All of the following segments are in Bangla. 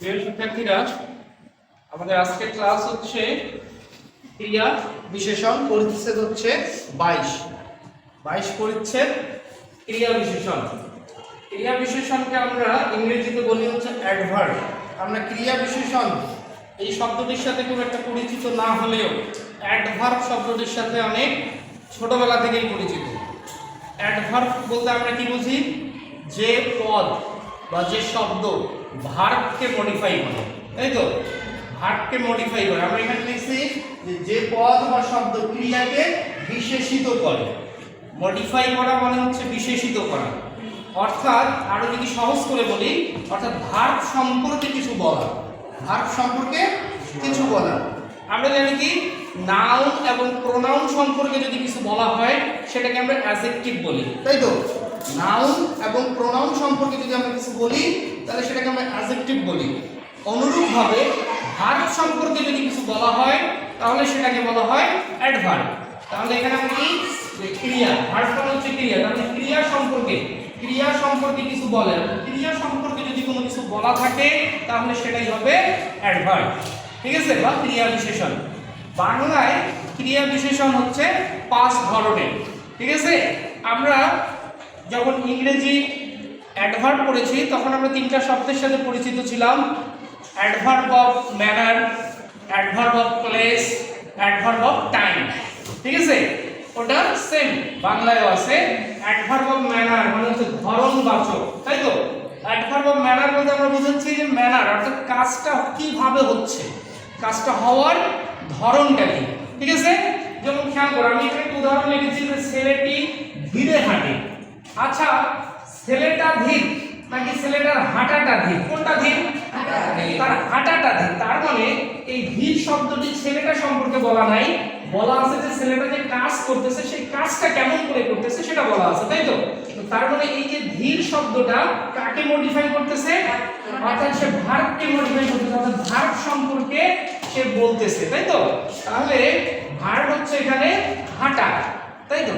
প্রিয় শিক্ষার্থীরা, আমাদের আজকের ক্লাস হচ্ছে ক্রিয়া বিশেষণ পরিচ্ছেদ হচ্ছে বাইশ। বাইশ পরিচ্ছেদ, ক্রিয়া বিশেষণ। ক্রিয়া বিশেষণকে আমরা ইংরেজিতে বলি হচ্ছে অ্যাডভার্ব আমরা ক্রিয়া বিশেষণ, এই শব্দটির সাথে খুব একটা পরিচিত না হলেও অ্যাডভার্ব শব্দটির সাথে অনেক ছোটবেলা থেকেই পরিচিত। অ্যাডভার্ব বলতে আমরা কি বুঝি? যে পদ বা যে শব্দ ভার্বকে মডিফাই করে তাই তো ভার্বকে মডিফাই করে। আমরা এখানে লিখছি যে যে পদ বা শব্দ ক্রিয়াকে বিশেষিত করে। মডিফাই করা মানে হচ্ছে বিশেষিত করা। অর্থাৎ আরও যদি সহজ করে বলি, অর্থাৎ ভার্ব সম্পর্কে কিছু বলা। ভার্ব সম্পর্কে কিছু বলা। আমরা জানি কি নাউন এবং প্রোনাউন সম্পর্কে যদি কিছু বলা হয়, সেটাকে আমরা অ্যাজেক্টিভ বলি তাই তো নাউন এবং প্রোনাউন সম্পর্কে যদি আমরা কিছু বলি, তাহলে সেটাকে আমরা অ্যাজেক্টিভ বলি। অনুরূপভাবে ভার্ব সম্পর্কে যদি কিছু বলা হয়, তাহলে সেটাকে বলা হয় অ্যাডভার্ব তাহলে এখানে আমরা কি? ক্রিয়া। ভার্ব মানে হচ্ছে ক্রিয়া। তাহলে ক্রিয়া সম্পর্কে ক্রিয়া সম্পর্কে কিছু বলে। ক্রিয়া সম্পর্কে যদি কোনো কিছু বলা থাকে, তাহলে সেটাই হবে অ্যাডভার্ব ঠিক আছে? বা ক্রিয়া বিশেষণ। বাংলায় ক্রিয়া বিশেষণ হচ্ছে পাঁচ ধরনের। ঠিক আছে? আমরা যখন ইংরেজি অ্যাডভার্ব পড়েছি, তখন আমরা তিনটা শব্দের সাথে পরিচিত ছিলাম। Adverb of manner adverb of place adverb of time ঠিক আছে? ওটা সেম বাংলায়ও আছে। অ্যাডভার্ব অফ ম্যানার মানে হচ্ছে ধরনবাচক, তাই তো? অ্যাডভার্ব অফ ম্যানার বলতে আমরা বুঝাচ্ছি যে ম্যানার অর্থাৎ কাজটা কীভাবে হচ্ছে? কাজটা হওয়ার ধরনটা কি? ঠিক আছে? যেমন খেয়াল করো, আমি এখানে উদাহরণ লিখেছি যে ছেলেটি ধীরে হাঁটে। আচ্ছা ছেলেটা ধীর নাকি ছেলেটার হাঁটাটা ধীর? কোনটা ধীর? তার হাঁটাটা ধীর। তার মানে এই ধীর শব্দটি ছেলেটা সম্পর্কে বলা নাই। বলা আছে যে ছেলেটা যে কাজ করতেছে সেই কাজটা কেমন করে করতেছে সেটা বলা আছে তাই তো? তার মানে এই যে ধীর শব্দটা কাকে মডিফাই করতেছে? অর্থাৎ সে ভার্বকে মডিফাই করতেছে অর্থাৎ ভার্ব সম্পর্কে সে বলতেছে তাই তো? তাহলে ভার্ব হচ্ছে এখানে হাঁটা তাই তো?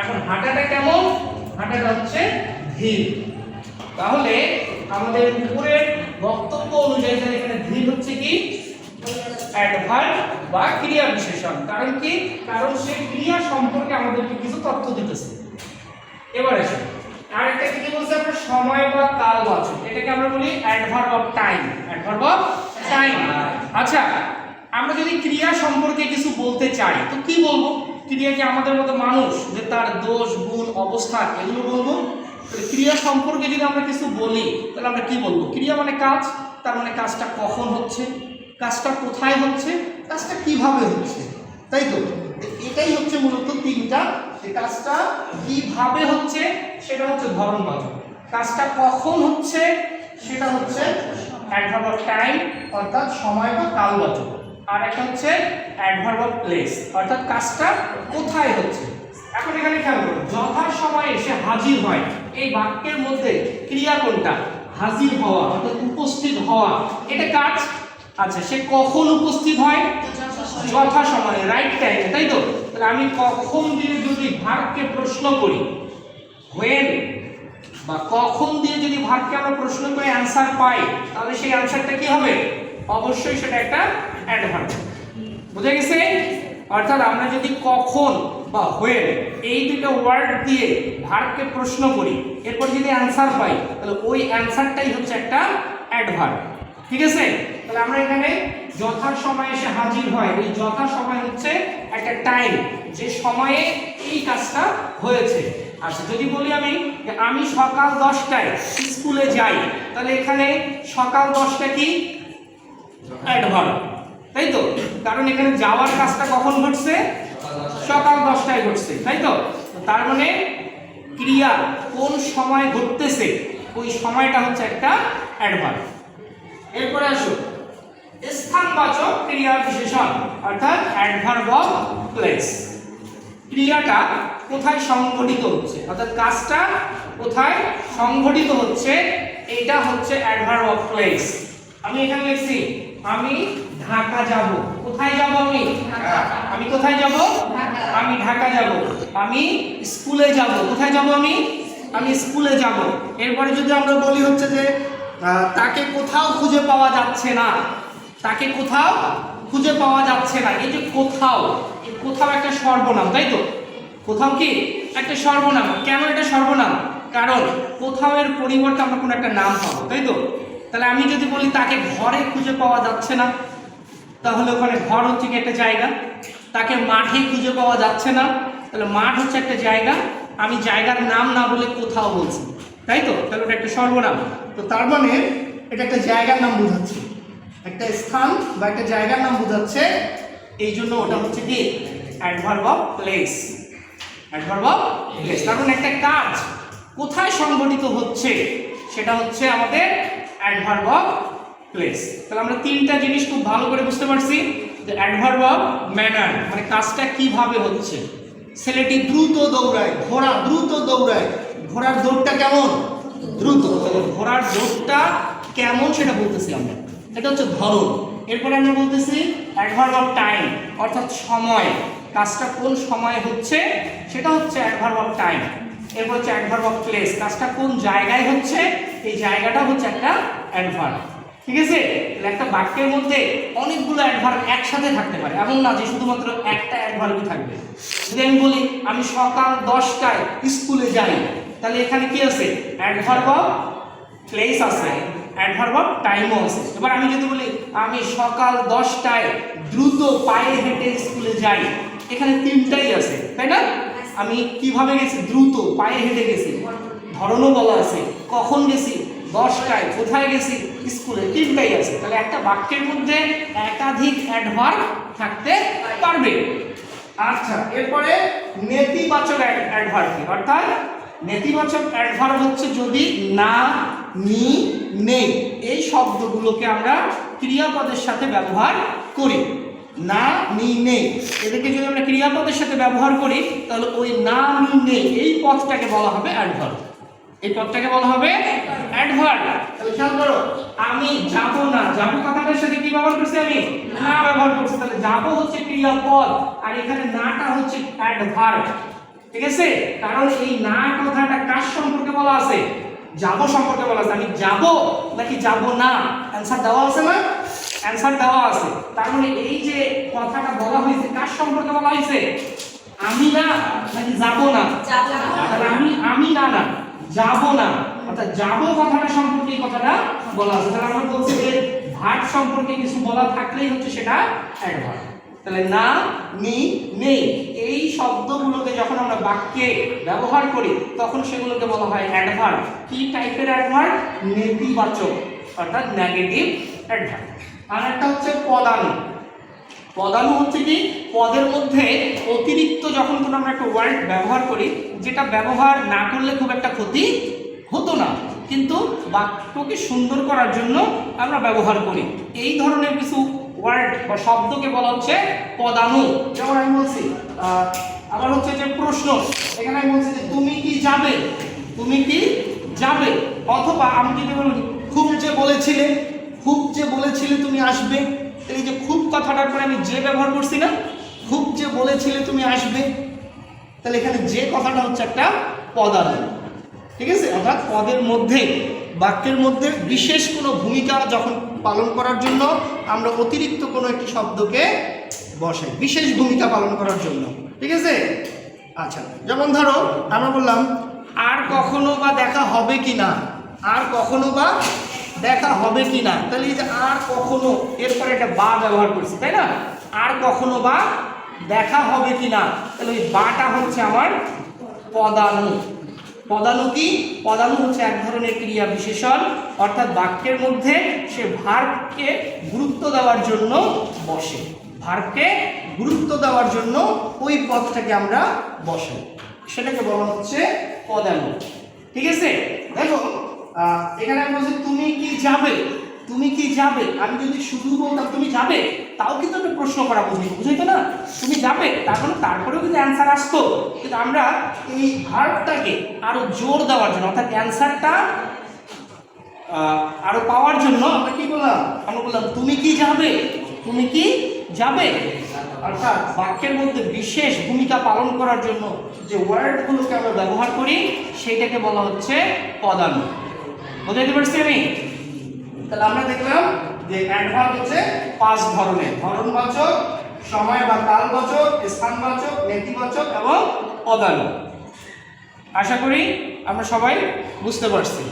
এখন হাঁটাটা কেমন? হাঁটাটা হচ্ছে ধীর তাহলে আমাদের উপরের বক্তব্য অনুযায়ী তাহলে এখানে ধীর হচ্ছে কি? অ্যাডভার্ব বা ক্রিয়া বিশেষণ। কারণ কি? কারণ সে ক্রিয়া সম্পর্কে আমাদেরকে কিছু তথ্য দিতেছে। এবার এসে আরেকটা কি বলছে আমরা? সময় বা কালবাচক এটাকে আমরা বলি adverb of time. Adverb of time. আচ্ছা আমরা যদি ক্রিয়া সম্পর্কে কিছু বলতে চাই, তো কি বলব? ক্রিয়া কি আমাদের মতো মানুষ যে তার দোষ, গুণ, অবস্থা এগুলো বলব ক্রিয়া সম্পর্কে যদি আমরা কিছু বলি, তাহলে আমরা কি বলব? ক্রিয়া মানে কাজ, তার মানে কাজটা কখন হচ্ছে? কাজটা কোথায় হচ্ছে? কাজটা কীভাবে হচ্ছে? তাই তো? এটাই হচ্ছে মূলত তিনটা। যে কাজটা কীভাবে হচ্ছে, সেটা হচ্ছে ধরন ধরনবাচক কাজটা কখন হচ্ছে, সেটা হচ্ছে অ্যাডভার্ব টাইম অর্থাৎ সময় বা কালবাচক আর একটা হচ্ছে অ্যাডভার্ব অফ প্লেস অর্থাৎ কাজটা কোথায় হচ্ছে? এখন এখানে খেয়াল করুন যথা সময়ে সে হাজির হয়, এই বাক্যের মধ্যে ক্রিয়া কোনটা? হাজির হওয়া, অর্থাৎ উপস্থিত হওয়া। এটা কাজ? আচ্ছা সে কখন উপস্থিত হয়? যথা সময়ে রাইট টাইমে তাই তো? তাহলে আমি কখন দিয়ে যদি ভাগকে প্রশ্ন করি হোয়েন বা কখন দিয়ে যদি ভাগকে আমরা প্রশ্ন করে অ্যান্সার পাই, তাহলে সেই অ্যান্সারটা কি হবে? অবশ্যই সেটা একটা অ্যাডভার্ব বুঝে গেছে? অর্থাৎ আমরা যদি কখন বা হোয়েন এই দুটো ওয়ার্ড দিয়ে ভার্বকে প্রশ্ন করি, এরপর যদি অ্যান্সার পাই, তাহলে ওই অ্যান্সারটাই হচ্ছে একটা অ্যাডভার্ব ঠিক আছে? তাহলে আমরা এখানে যথা সময়ে এসে হাজির হয়, এই যথা সময় হচ্ছে একটা টাইম যে সময়ে এই কাজটা হয়েছে। আচ্ছা যদি বলি আমি আমি সকাল দশটায় স্কুলে যাই, তাহলে এখানে সকাল দশটা কি? অ্যাডভার্ব তাই তো? কারণ এখানে যাওয়ার কাজটা কখন ঘটছে? সকাল দশটায় ঘটছে, তাই তো? তার মানে ক্রিয়া কোন সময় ঘটতেছে, ওই সময়টা হচ্ছে একটা অ্যাডভার্ব এরপরে আসো। স্থানবাচক ক্রিয়া বিশেষণ, অর্থাৎ অ্যাডভার্ব অফ প্লেস ক্রিয়াটা কোথায় সংঘটিত হচ্ছে? অর্থাৎ কাজটা কোথায় সংঘটিত হচ্ছে? এটা হচ্ছে অ্যাডভার্ব অফ প্লেস আমি এখানে লিখছি, আমি ঢাকা যাব। কোথায় যাব আমি? আমি কোথায় যাব? আমি ঢাকা যাব। আমি স্কুলে যাব। কোথায় যাব আমি? আমি স্কুলে যাব। এরপরে যদি আমরা বলি হচ্ছে যে তাকে কোথাও খুঁজে পাওয়া যাচ্ছে না। তাকে কোথাও খুঁজে পাওয়া যাচ্ছে না। এই যে কোথাও কোথাও একটা সর্বনাম তাই তো? কোথাও কি? একটা সর্বনাম। কেন এটা সর্বনাম? কারণ কোথাও এর পরিবর্তে আমরা কোনো একটা নাম পাবো তাই তো? তাহলে আমি যদি বলি তাকে ঘরে খুঁজে পাওয়া যাচ্ছে না তাহলে ওখানে ঘর হচ্ছে কি একটা জায়গা। তাকে মাঠে খুঁজে পাওয়া যাচ্ছে না। তাহলে মাঠ হচ্ছে একটা জায়গা। আমি জায়গার নাম না বলে কোথাও বলছি তাই তো? তাহলে ওটা একটা সর্বনাম। তো তার মানে এটা একটা জায়গার নাম বোঝাচ্ছে। একটা স্থান বা একটা জায়গার নাম বোঝাচ্ছে। এই জন্য ওটা হচ্ছে কি? Adverb of place adverb of place তার মানে একটা কাজ। কোথায় সংগঠিত হচ্ছে? সেটা হচ্ছে আমাদের অ্যাডভার্ব অফ প্লেস তাহলে আমরা তিনটা জিনিস খুব ভালো করে বুঝতে পারছি। যে অ্যাডভার্ব অফ ম্যানার মানে কাজটা কীভাবে হচ্ছে। ছেলেটি দ্রুত দৌড়ায়, ঘোড়া দ্রুত দৌড়ায়। ঘোড়ার দৌড়টা কেমন? দ্রুত। তাহলে ঘোড়ার দৌড়টা কেমন সেটা বলতেছি আমরা। এটা হচ্ছে ধরন। এরপরে আমরা বলতেছি অ্যাডভার্ব অফ টাইম অর্থাৎ সময়। কাজটা কোন সময় হচ্ছে? সেটা হচ্ছে অ্যাডভার্ব অফ টাইম এরপর হচ্ছে অ্যাডভার্ব অফ প্লেস কাজটা কোন জায়গায় হচ্ছে? এই জায়গাটা হচ্ছে একটা অ্যাডভার্ব ঠিক আছে? তাহলে একটা বাক্যের মধ্যে অনেকগুলো অ্যাডভার্ব একসাথে থাকতে পারে। এমন না যে শুধুমাত্র একটা অ্যাডভার্বই থাকবে। যদি আমি বলি, আমি সকাল দশটায় স্কুলে যাই, তাহলে এখানে কি আছে? অ্যাডভার্ব অফ প্লেস আছে অ্যাডভার্ব অফ টাইমও আছে। এবার আমি যদি বলি, আমি সকাল দশটায় দ্রুত পায়ে হেঁটে স্কুলে যাই, এখানে তিনটাই আছে, তাই না? আমি কীভাবে গেছি? দ্রুত পায়ে হেঁটে গেছি। ধরনও বলা আছে। কখন গেছি? দশটায়। কোথায় গেছি? স্কুলে। তিনটাই আছে তাহলে একটা বাক্যের মধ্যে একাধিক অ্যাডভার্ব থাকতে পারবে। আচ্ছা এরপরে নেতিবাচক অ্যাডভার্ব কি? অর্থাৎ নেতিবাচক অ্যাডভার্ব হচ্ছে যদি না, নি, নেই। এই শব্দগুলোকে আমরা ক্রিয়াপদের সাথে ব্যবহার করি। না, নি, নেই। এদেরকে যদি আমরা ক্রিয়াপদের সাথে ব্যবহার করি, তাহলে ওই না, নি, নেই, এই পথটাকে বলা হবে অ্যাডভার্ব এই পদটাকে বলা হবে অ্যাডভার্ব তাহলে খেয়াল করো। আমি যাব না। যাব কথাটার সাথে কি ব্যবহার করছি আমি? না। ব্যবহার করছি। তাহলে যাব হচ্ছে ক্রিয়াপদ আর এখানে নাটা হচ্ছে অ্যাডভার্ব ঠিক আছে? কারণ এই না কথাটা কার সম্পর্কে বলা আছে? যাব সম্পর্কে বলা আছে। আমি যাব নাকি যাব না? অ্যান্সার দেওয়া আছে না? অ্যান্সার দেওয়া আছে। তার মানে এই যে কথাটা বলা হয়েছে কার সম্পর্কে বলা হয়েছে? আমি না নাকি যাব না। তাহলে আমি আমি না না। যাব না। অর্থাৎ যাব কথাটা সম্পর্কে কথাটা বলা আছে। তাহলে আমরা বলছি যে ভাট সম্পর্কে কিছু বলা থাকলেই হচ্ছে সেটা অ্যাডভার্ব তাহলে না নি নেই এই শব্দগুলোকে যখন আমরা বাক্যে ব্যবহার করি, তখন সেগুলোকে বলা হয় অ্যাডভার্ব কি টাইপের অ্যাডভার্ব নেতিবাচক, অর্থাৎ নেগেটিভ অ্যাডভার্ব আর একটা হচ্ছে পদানু পদানু হচ্ছে কি? পদের মধ্যে অতিরিক্ত যখন কোনো আমরা একটা ওয়ার্ড ব্যবহার করি, যেটা ব্যবহার না করলে খুব একটা ক্ষতি হতো না। কিন্তু বাক্যকে সুন্দর করার জন্য আমরা ব্যবহার করি। এই ধরনের কিছু ওয়ার্ড বা শব্দকে বলা হচ্ছে পদানু যেমন আমি বলছি আবার হচ্ছে যে প্রশ্ন। এখানে আমি বলছি যে, তুমি কি যাবে? তুমি কি যাবে? অথবা আমি যদি বলি খুব যে বলেছিলে, খুব যে বলেছিলে তুমি আসবে? এই যে খুব কথাটার পরে আমি যে ব্যবহার করছি না, খুব যে বলেছিলে তুমি আসবে, তাহলে এখানে যে কথাটা হচ্ছে একটা পদার্থ ঠিক আছে? অর্থাৎ পদের মধ্যে, বাক্যের মধ্যে বিশেষ কোনো ভূমিকা যখন পালন করার জন্য আমরা অতিরিক্ত কোনো একটি শব্দকে বসাই, বিশেষ ভূমিকা পালন করার জন্য। ঠিক আছে? আচ্ছা যেমন ধরো, আমরা বললাম, আর কখনো বা দেখা হবে কি না আর কখনো বা দেখা হবে কি না? তাহলে এই যে আর কখনো, এরপরে একটা বা ব্যবহার করছি, তাই না? আর কখনো বা দেখা হবে কি না? তাহলে ওই বাটা হচ্ছে আমার পদানু পদানু কি? পদানু হচ্ছে এক ধরনের ক্রিয়া বিশেষণ, অর্থাৎ বাক্যের মধ্যে সে ভার্বকে গুরুত্ব দেওয়ার জন্য বসে। ভার্বকে গুরুত্ব দেওয়ার জন্য ওই পদটাকে আমরা বসাই। সেটাকে বলা হচ্ছে পদানু ঠিক আছে? দেখো এখানে আমি বলছি, তুমি কি যাবে? তুমি কি যাবে? আমি যদি শুধু বলতাম, তুমি যাবে? তাও কিন্তু একটা প্রশ্ন করা বুঝি বুঝাইতো না? তুমি যাবে? তার মানে তারপরেও কিন্তু অ্যান্সার আসতো। কিন্তু আমরা এই ভার্বটাকে আরও জোর দেওয়ার জন্য, অর্থাৎ অ্যান্সারটা আরও পাওয়ার জন্য আমরা কি বললাম? আমরা বললাম, তুমি কি যাবে? তুমি কি যাবে? অর্থাৎ বাক্যের মধ্যে বিশেষ ভূমিকা পালন করার জন্য যে ওয়ার্ডগুলোকে আমরা ব্যবহার করি, সেটাকে বলা হচ্ছে পদানু বুঝাইতে পারছি আমি? তাহলে আমরা দেখলাম যে অ্যাডভার্ব হচ্ছে পাঁচ ধরনের। ধরনবাচক সময় বা কালবাচক স্থানবাচক নেতিবাচক এবং পদানুক আশা করি আমরা সবাই বুঝতে পারছি।